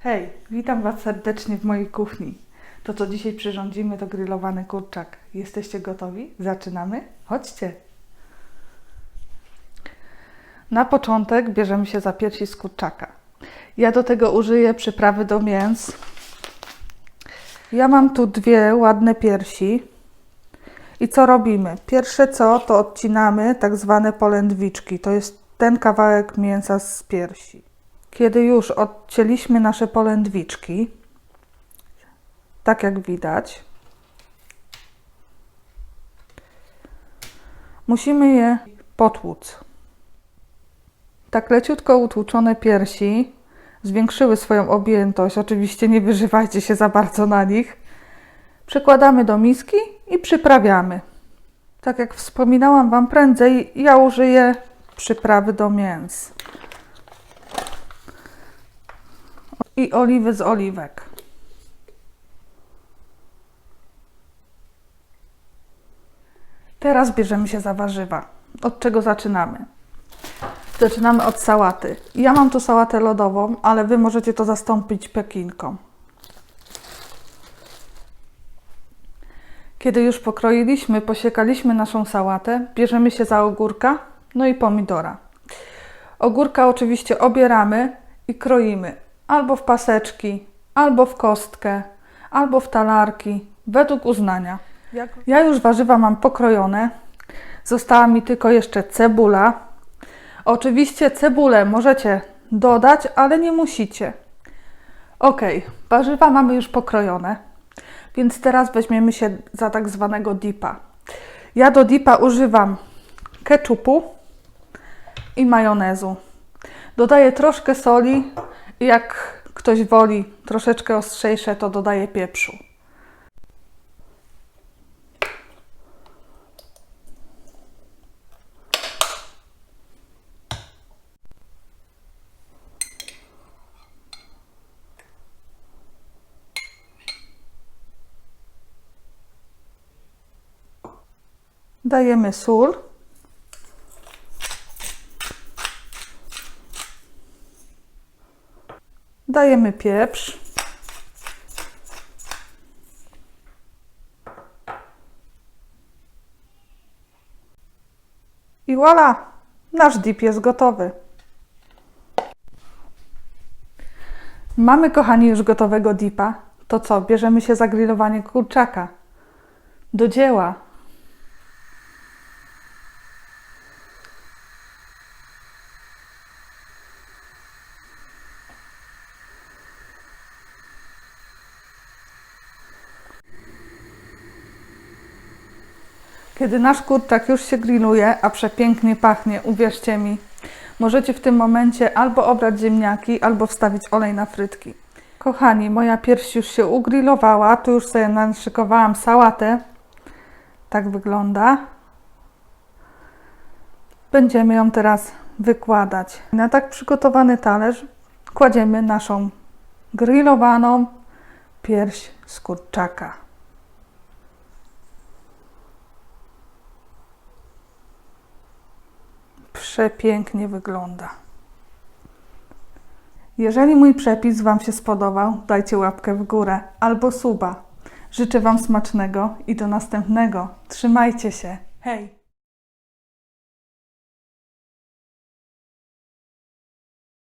Hej, witam Was serdecznie w mojej kuchni. To, co dzisiaj przyrządzimy, to grillowany kurczak. Jesteście gotowi? Zaczynamy? Chodźcie! Na początek bierzemy się za piersi z kurczaka. Ja do tego użyję przyprawy do mięs. Ja mam tu dwie ładne piersi. I co robimy? Pierwsze co, to odcinamy tak zwane polędwiczki. To jest ten kawałek mięsa z piersi. Kiedy już odcięliśmy nasze polędwiczki, tak jak widać, musimy je potłuc. Tak leciutko utłuczone piersi zwiększyły swoją objętość. Oczywiście nie wyżywajcie się za bardzo na nich. Przekładamy do miski i przyprawiamy. Tak jak wspominałam Wam prędzej, ja użyję przyprawy do mięs. I oliwy z oliwek. Teraz bierzemy się za warzywa. Od czego zaczynamy? Zaczynamy od sałaty. Ja mam tu sałatę lodową, ale Wy możecie to zastąpić pekinką. Kiedy już pokroiliśmy, posiekaliśmy naszą sałatę, bierzemy się za ogórka, no i pomidora. Ogórka oczywiście obieramy i kroimy albo w paseczki, albo w kostkę, albo w talarki, według uznania. Ja już warzywa mam pokrojone. Została mi tylko jeszcze cebula. Oczywiście cebulę możecie dodać, ale nie musicie. Ok, warzywa mamy już pokrojone, więc teraz weźmiemy się za tak zwanego dipa. Ja do dipa używam ketchupu i majonezu. Dodaję troszkę soli jak ktoś woli troszeczkę ostrzejsze, to dodaję pieprzu. Dajemy sól. Dajemy pieprz. I voilà! Nasz dip jest gotowy. Mamy, kochani, już gotowego dipa. To co? Bierzemy się za grillowanie kurczaka. Do dzieła. Kiedy nasz kurczak już się grilluje, a przepięknie pachnie, uwierzcie mi, możecie w tym momencie albo obrać ziemniaki, albo wstawić olej na frytki. Kochani, moja pierś już się ugrillowała, tu już sobie naszykowałam sałatę. Tak wygląda. Będziemy ją teraz wykładać. Na tak przygotowany talerz kładziemy naszą grillowaną pierś z kurczaka. Przepięknie wygląda. Jeżeli mój przepis Wam się spodobał, dajcie łapkę w górę albo suba. Życzę Wam smacznego i do następnego. Trzymajcie się. Hej!